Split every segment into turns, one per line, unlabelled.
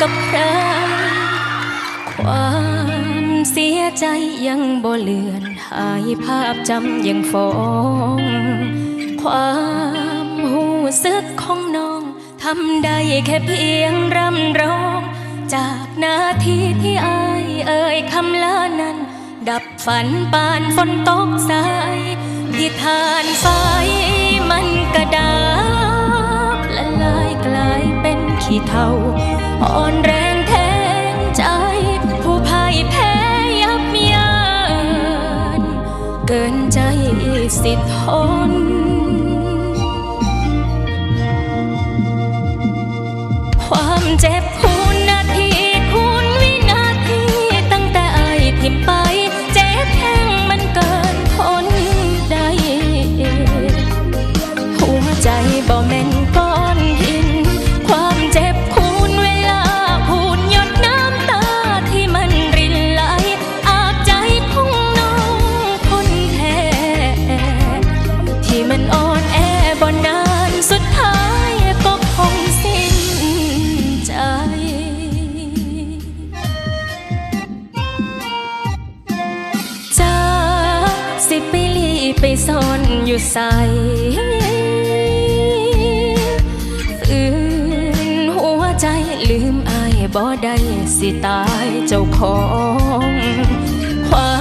กับใคร ความเสียใจยังบ่เลือน หายภาพจำยังฟ้อง ความหูซึกของน้องทำได้แค่เพียงรำร้อง จากนาทีที่อายเอ่ยคำลานั้น ดับฝันปานฝนตกสายพิธานไฟมันกระดาบละลายกลายเป็นขี้เถ้า อ่อนแรงแทงใจ ผู้พ่ายแพ้ยับยันเกินใจสิทนความเจ็บ ไปซ่อนอยู่ใส่ฝืนหัวใจลืมอายบ่ได้สิตายเจ้าของควา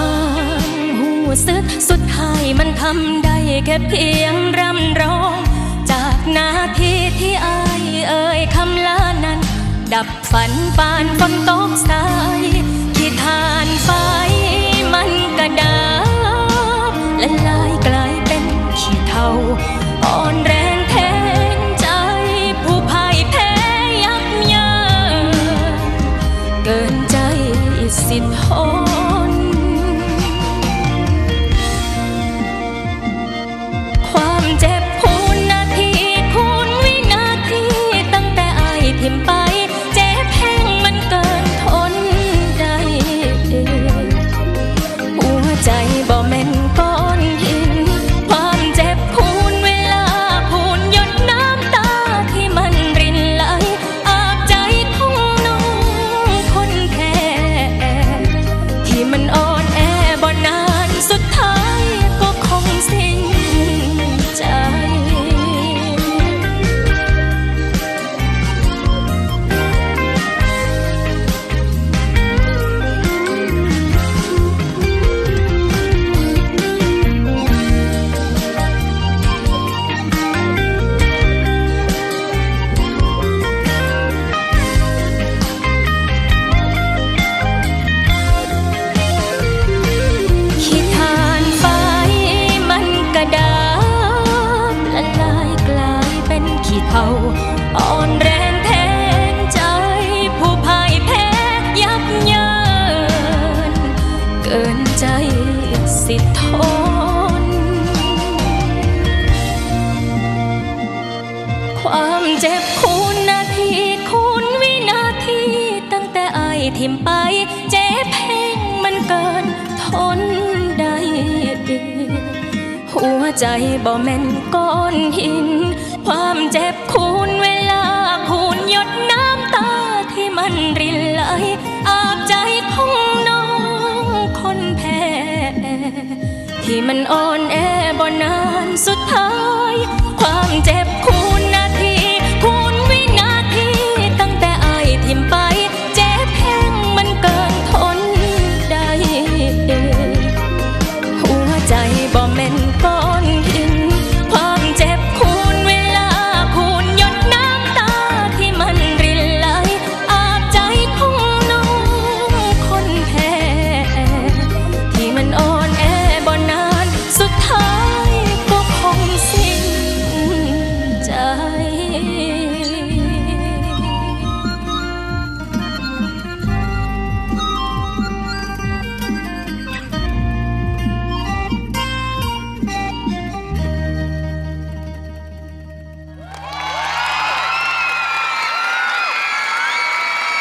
มหูสึกสุดท้ายมันทำได้แค่เพียงรำร้อง จากนาทีที่อายเอ่ยคำลานั้น ดับฝันปานฝนตกสาย ที่ทานไฟมันกระดา ทน ความเจ็บคูณนาทีคูณวินาทีตั้งแต่อายทิมไป อ่อนแรงแทนใจ ผู้พ่ายแพ้ยับยันเกินใจสิทน ความเจ็บคูณนาทีคูณวินาที ตั้งแต่อายทิมไป เจ็บแห้งมันเกินทนได้หัวใจบ่แม่นก้อนหิน ความเจ็บคูณเวลาคูณหยดน้ำตาที่มันรินไหลอาบใจของน้องคนแพ้ที่มันอ่อนแอบนานสุดท้าย ความเจ็บคูณ